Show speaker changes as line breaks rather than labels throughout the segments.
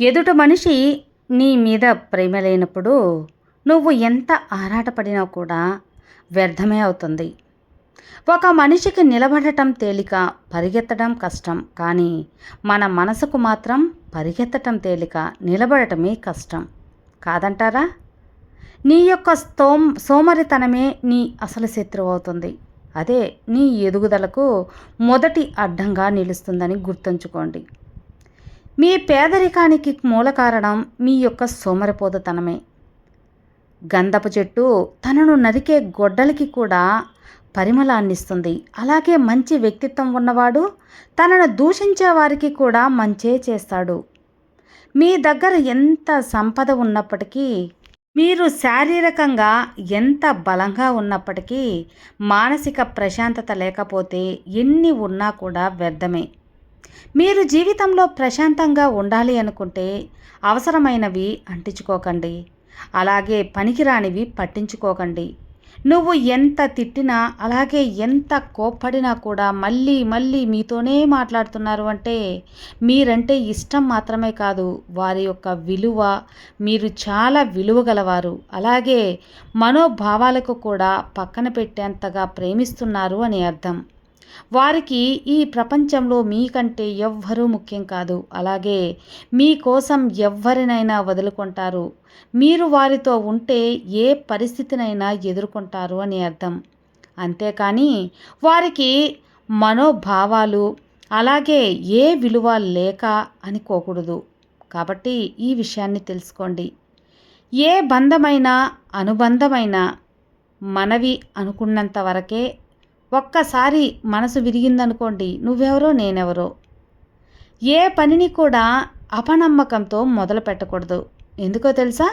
ఎదుట మనిషి నీ మీద ప్రేమ లేనప్పుడు నువ్వు ఎంత ఆరాటపడినా కూడా వ్యర్థమే అవుతుంది. ఒక మనిషికి నిలబడటం తేలిక పరిగెత్తడం కష్టం కానీ మన మనసుకు మాత్రం పరిగెత్తటం తేలిక నిలబడటమే కష్టం. కాదంటారా? నీ యొక్క స్తోమ్ సోమరితనమే నీ అసలు శత్రువు అవుతుంది. అదే నీ ఎదుగుదలకు మొదటి అడ్డంగా నిలుస్తుందని గుర్తుంచుకోండి. మీ పేదరికానికి మూల కారణం మీ యొక్క సోమరిపోతుతనమే. గంధపు చెట్టు తనను నరికే గొడ్డలికి కూడా పరిమళాన్నిస్తుంది. అలాగే మంచి వ్యక్తిత్వం ఉన్నవాడు తనను దూషించే వారికి కూడా మంచే చేస్తాడు. మీ దగ్గర ఎంత సంపద ఉన్నప్పటికీ మీరు శారీరకంగా ఎంత బలంగా ఉన్నప్పటికీ మానసిక ప్రశాంతత లేకపోతే ఎన్ని ఉన్నా కూడా వ్యర్థమే. మీరు జీవితంలో ప్రశాంతంగా ఉండాలి అనుకుంటే అవసరమైనవి అంటించుకోకండి. అలాగే పనికిరానివి పట్టించుకోకండి. నువ్వు ఎంత తిట్టినా అలాగే ఎంత కోప్పడినా కూడా మళ్ళీ మళ్ళీ మీతోనే మాట్లాడుతున్నారు అంటే మీరంటే ఇష్టం మాత్రమే కాదు. వారి యొక్క విలువ మీరు చాలా విలువ గలవారు. అలాగే మనోభావాలకు కూడా పక్కన పెట్టేంతగా ప్రేమిస్తున్నారు అని అర్థం. వారికి ఈ ప్రపంచంలో మీకంటే ఎవ్వరూ ముఖ్యం కాదు. అలాగే మీకోసం ఎవ్వరినైనా వదులుకుంటారు. మీరు వారితో ఉంటే ఏ పరిస్థితినైనా ఎదుర్కొంటారు అని అర్థం. అంతేకాని వారికి మనోభావాలు అలాగే ఏ విలువ లేక అనుకోకూడదు. కాబట్టి ఈ విషయాన్ని తెలుసుకోండి. ఏ బంధమైనా అనుబంధమైన మనవి అనుకున్నంత వరకే ఒక్కసారి మనసు విరిగిందనుకోండి నువ్వెవరో నేనెవరో? ఏ పనిని కూడా అపనమ్మకంతో మొదలు పెట్టకూడదు. ఎందుకో తెలుసా?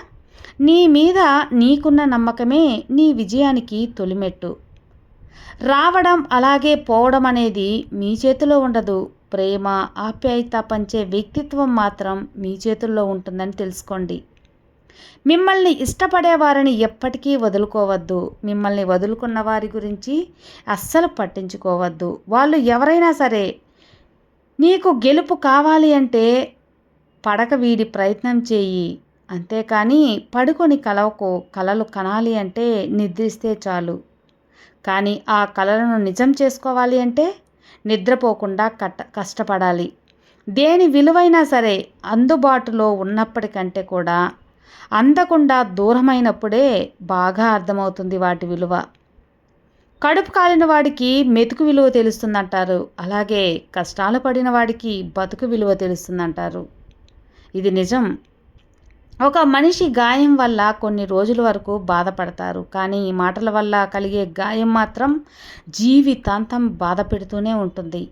నీ మీద నీకున్న నమ్మకమే నీ విజయానికి తొలిమెట్టు. రావడం అలాగే పోవడం అనేది మీ చేతిలో ఉండదు. ప్రేమ ఆప్యాయత పంచే వ్యక్తిత్వం మాత్రం మీ చేతుల్లో ఉంటుందని తెలుసుకోండి. మిమ్మల్ని ఇష్టపడేవారిని ఎప్పటికీ వదులుకోవద్దు. మిమ్మల్ని వదులుకున్న వారి గురించి అస్సలు పట్టించుకోవద్దు. వాళ్ళు ఎవరైనా సరే నీకు గెలుపు కావాలి అంటే పడక వీడి ప్రయత్నం చేయి. అంతేకాని పడుకొని కలవకు కలలు కనాలి అంటే నిద్రిస్తే చాలు. కానీ ఆ కలలను నిజం చేసుకోవాలి అంటే నిద్రపోకుండా కట్ట కష్టపడాలి. దేని విలువైనా సరే అందుబాటులో ఉన్నప్పటికంటే కూడా అందకుండా దూరమైనప్పుడే బాగా అర్థమవుతుంది వాటి విలువ. కడుపు కాలిన వాడికి మెతుకు విలువ తెలుస్తుందంటారు. అలాగే కష్టాలు పడిన వాడికి బతుకు విలువ తెలుస్తుందంటారు. ఇది నిజం. ఒక మనిషి గాయం వల్ల కొన్ని రోజుల వరకు బాధపడతారు. కానీ మాటల వల్ల కలిగే గాయం మాత్రం జీవితాంతం బాధ పెడుతూనే ఉంటుంది.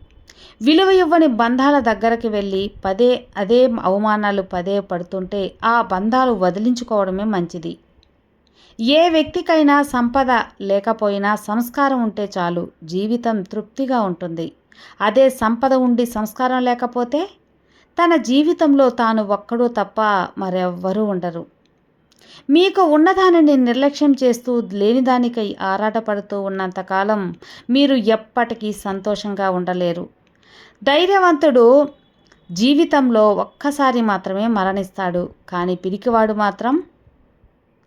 విలువ ఇవ్వని బంధాల దగ్గరికి వెళ్ళి పదే అదే అవమానాలు పదే పడుతుంటే ఆ బంధాలు వదిలించుకోవడమే మంచిది. ఏ వ్యక్తికైనా సంపద లేకపోయినా సంస్కారం ఉంటే చాలు జీవితం తృప్తిగా ఉంటుంది. అదే సంపద ఉండి సంస్కారం లేకపోతే తన జీవితంలో తాను ఒక్కడూ తప్ప మరెవ్వరూ ఉండరు. మీకు ఉన్నదానిని నిర్లక్ష్యం చేస్తూ లేనిదానికై ఆరాటపడుతూ ఉన్నంతకాలం మీరు ఎప్పటికీ సంతోషంగా ఉండలేరు. ధైర్యవంతుడు జీవితంలో ఒక్కసారి మాత్రమే మరణిస్తాడు. కానీ పిరికివాడు మాత్రం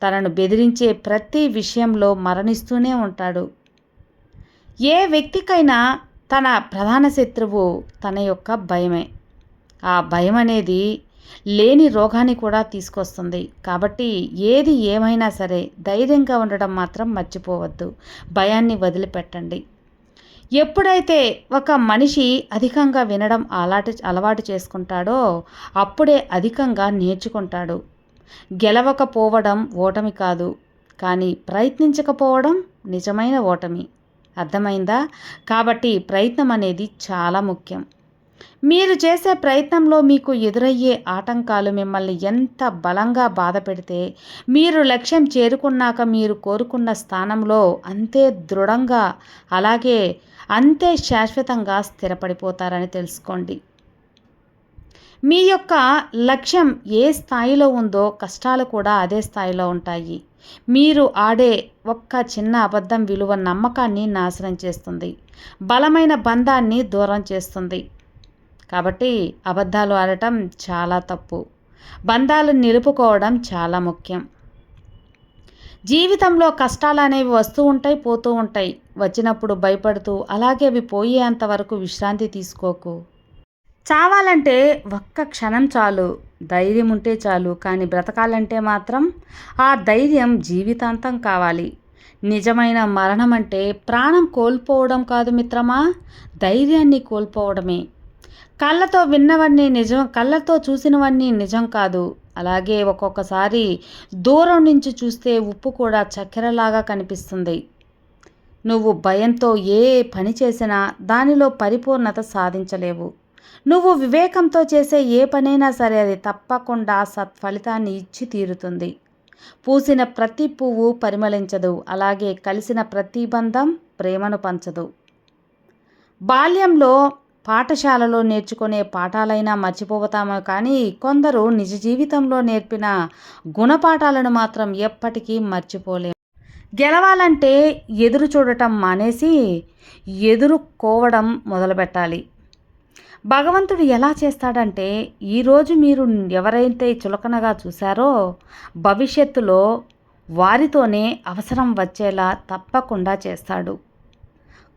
తనను బెదిరించే ప్రతి విషయంలో మరణిస్తూనే ఉంటాడు. ఏ వ్యక్తికైనా తన ప్రధాన శత్రువు తన యొక్క భయమే. ఆ భయం అనేది లేని రోగాన్ని కూడా తీసుకొస్తుంది. కాబట్టి ఏది ఏమైనా సరే ధైర్యంగా ఉండడం మాత్రం మర్చిపోవద్దు. భయాన్ని వదిలిపెట్టండి. ఎప్పుడైతే ఒక మనిషి అధికంగా వినడం అలాటి అలవాటు చేసుకుంటాడో అప్పుడే అధికంగా నేర్చుకుంటాడు. గెలవకపోవడం ఓటమి కాదు. కానీ ప్రయత్నించకపోవడం నిజమైన ఓటమి. అర్థమైందా? కాబట్టి ప్రయత్నం అనేది చాలా ముఖ్యం. మీరు చేసే ప్రయత్నంలో మీకు ఎదురయ్యే ఆటంకాలు మిమ్మల్ని ఎంత బలంగా బాధ పెడితే మీరు లక్ష్యం చేరుకున్నాక మీరు కోరుకున్న స్థానంలో అంతే దృఢంగా అలాగే అంతే శాశ్వతంగా స్థిరపడిపోతారని తెలుసుకోండి. మీ యొక్క లక్ష్యం ఏ స్థాయిలో ఉందో కష్టాలు కూడా అదే స్థాయిలో ఉంటాయి. మీరు ఆడే ఒక్క చిన్న అబద్ధం విలువ నమ్మకాన్ని నాశనం చేస్తుంది. బలమైన బంధాన్ని దూరం చేస్తుంది. కాబట్టి అబద్ధాలు ఆడటం చాలా తప్పు. బంధాలు నిలుపుకోవడం చాలా ముఖ్యం. జీవితంలో కష్టాలు అనేవి వస్తూ ఉంటాయి పోతూ ఉంటాయి. వచ్చినప్పుడు భయపడుతూ అలాగే అవి పోయేంత వరకు విశ్రాంతి తీసుకోకు. చావాలంటే ఒక్క క్షణం చాలు. ధైర్యం ఉంటే చాలు కానీ బ్రతకాలంటే మాత్రం ఆ ధైర్యం జీవితాంతం కావాలి. నిజమైన మరణం అంటే ప్రాణం కోల్పోవడం కాదు మిత్రమా? ధైర్యాన్ని కోల్పోవడమే. కళ్ళతో విన్నవన్నీ నిజం కళ్ళతో చూసినవన్నీ నిజం కాదు. అలాగే ఒక్కొక్కసారి దూరం నుంచి చూస్తే ఉప్పు కూడా చక్కెరలాగా కనిపిస్తుంది. నువ్వు భయంతో ఏ పని చేసినా దానిలో పరిపూర్ణత సాధించలేవు. నువ్వు వివేకంతో చేసే ఏ పనైనా సరే అది తప్పకుండా సత్ఫలితాన్ని ఇచ్చి తీరుతుంది. పూసిన ప్రతి పువ్వు పరిమళించదు అలాగే కలిసిన ప్రతి బంధం ప్రేమను పంచదు. బాల్యంలో పాఠశాలలో నేర్చుకునే పాఠాలైనా మర్చిపోతామో? కానీ కొందరు నిజ జీవితంలో నేర్పిన గుణపాఠాలను మాత్రం ఎప్పటికీ మర్చిపోలేము గెలవాలంటే ఎదురు చూడటం మానేసి ఎదుర్కోవడం మొదలుపెట్టాలి. భగవంతుడు ఎలా చేస్తాడంటే ఈరోజు మీరు ఎవరైతే చులకనగా చూశారో భవిష్యత్తులో వారితోనే అవసరం వచ్చేలా తప్పకుండా చేస్తాడు.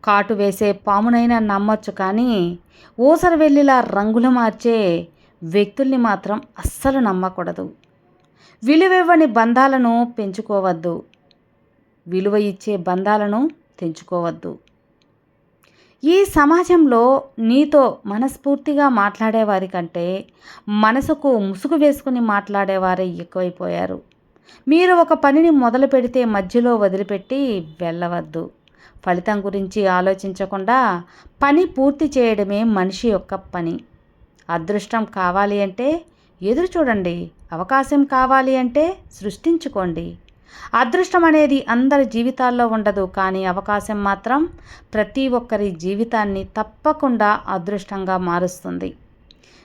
కాటు వేసే పామునైనా నమ్మొచ్చు కానీ ఊసర వెళ్ళిలా రంగులు మార్చే వ్యక్తుల్ని మాత్రం అస్సలు నమ్మకూడదు. విలువివ్వని బంధాలను పెంచుకోవద్దు. విలువ ఇచ్చే బంధాలను తెంచుకోవద్దు. ఈ సమాజంలో నీతో మనస్ఫూర్తిగా మాట్లాడేవారి కంటే మనసుకు ముసుగు వేసుకుని మాట్లాడేవారే ఎక్కువైపోయారు. మీరు ఒక పనిని మొదలు పెడితే మధ్యలో వదిలిపెట్టి వెళ్ళవద్దు. ఫలితం గురించి ఆలోచించకుండా పని పూర్తి చేయడమే మనిషి యొక్క పని. అదృష్టం కావాలి అంటే ఎదురు చూడండి. అవకాశం కావాలి అంటే సృష్టించుకోండి. అదృష్టం అనేది అందరి జీవితాల్లో ఉండదు. కానీ అవకాశం మాత్రం ప్రతి ఒక్కరి జీవితాన్ని తప్పకుండా అదృష్టంగా మారుస్తుంది.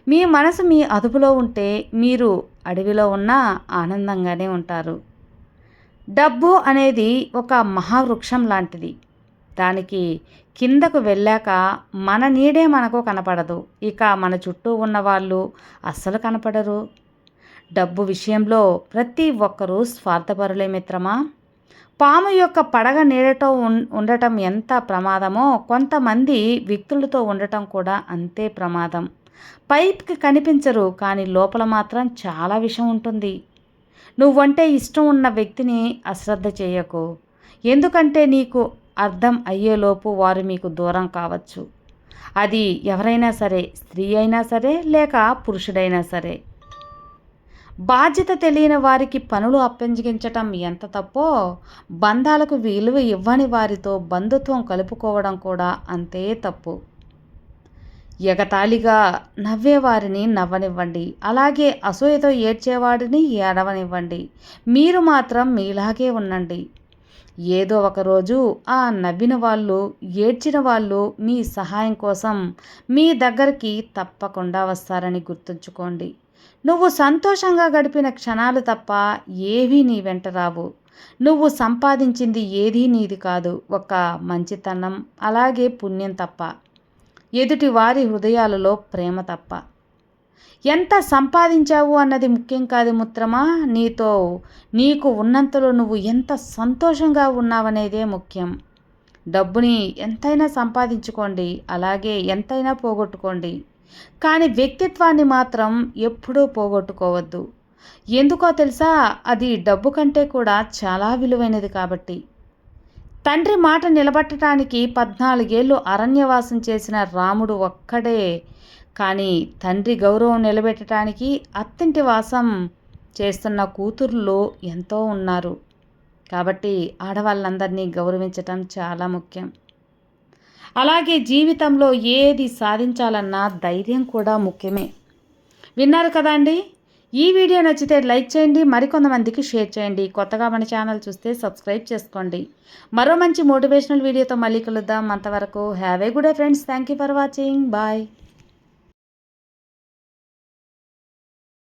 మీ మనసు మీ అదుపులో ఉంటే మీరు అడవిలో ఉన్నా ఆనందంగానే ఉంటారు. డబ్బు అనేది ఒక మహావృక్షం లాంటిది. దానికి కిందకు వెళ్ళాక మన నీడే మనకు కనపడదు. ఇక మన చుట్టూ ఉన్న వాళ్ళు అస్సలు కనపడరు. డబ్బు విషయంలో ప్రతి ఒక్కరూ స్వార్థపరులే మిత్రమా? పాము యొక్క పడగ నీడటో ఉండటం ఎంత ప్రమాదమో కొంతమంది వ్యక్తులతో ఉండటం కూడా అంతే ప్రమాదం. పైప్కి కనిపించరు కానీ లోపల మాత్రం చాలా విషం ఉంటుంది. నువ్వంటే ఇష్టం ఉన్న వ్యక్తిని అశ్రద్ధ చేయకు. ఎందుకంటే నీకు అర్థం అయ్యేలోపు వారు మీకు దూరం కావచ్చు. అది ఎవరైనా సరే స్త్రీ అయినా సరే లేక పురుషుడైనా సరే. బాధ్యత తెలియని వారికి పనులు అప్పగించటం ఎంత తప్పో బంధాలకు విలువ ఇవ్వని వారితో బంధుత్వం కలుపుకోవడం కూడా అంతే తప్పు. ఎగతాళిగా నవ్వేవారిని నవ్వనివ్వండి అలాగే అసూయతో ఏడ్చేవాడిని ఏడవనివ్వండి. మీరు మాత్రం మీలాగే ఉండండి. ఏదో ఒకరోజు ఆ నవ్విన వాళ్ళు ఏడ్చిన వాళ్ళు మీ సహాయం కోసం మీ దగ్గరికి తప్పకుండా వస్తారని గుర్తుంచుకోండి. నువ్వు సంతోషంగా గడిపిన క్షణాలు తప్ప ఏవీ నీ వెంట రావు. నువ్వు సంపాదించింది ఏదీ నీది కాదు. ఒక మంచితనం అలాగే పుణ్యం తప్ప. ఎదుటి వారి హృదయాలలో ప్రేమ తప్ప. ఎంత సంపాదించావు అన్నది ముఖ్యం కాదు ముత్రమా. నీతో నీకు ఉన్నంతలో నువ్వు ఎంత సంతోషంగా ఉన్నావనేదే ముఖ్యం. డబ్బుని ఎంతైనా సంపాదించుకోండి అలాగే ఎంతైనా పోగొట్టుకోండి. కానీ వ్యక్తిత్వాన్ని మాత్రం ఎప్పుడూ పోగొట్టుకోవద్దు. ఎందుకో తెలుసా అది డబ్బు కంటే కూడా చాలా విలువైనది కాబట్టి. తండ్రి మాట నిలబట్టడానికి పద్నాలుగేళ్ళు అరణ్యవాసం చేసిన రాముడు ఒక్కడే కానీ తండ్రి గౌరవం నిలబెట్టడానికి అత్తింటి వాసం చేస్తున్న కూతుర్లో ఎంతో ఉన్నారు. కాబట్టి ఆడవాళ్ళందరినీ గౌరవించటం చాలా ముఖ్యం. అలాగే జీవితంలో ఏది సాధించాలన్నా ధైర్యం కూడా ముఖ్యమే. విన్నారు కదా అండి? ఈ వీడియో నచ్చితే లైక్ చేయండి మరికొంతమందికి షేర్ చేయండి. కొత్తగా మన ఛానల్ చూస్తే సబ్స్క్రైబ్ చేసుకోండి. మరో మంచి మోటివేషనల్ వీడియోతో మళ్ళీ కలుద్దాం. అంతవరకు have a good friends. Thank you for watching. Bye.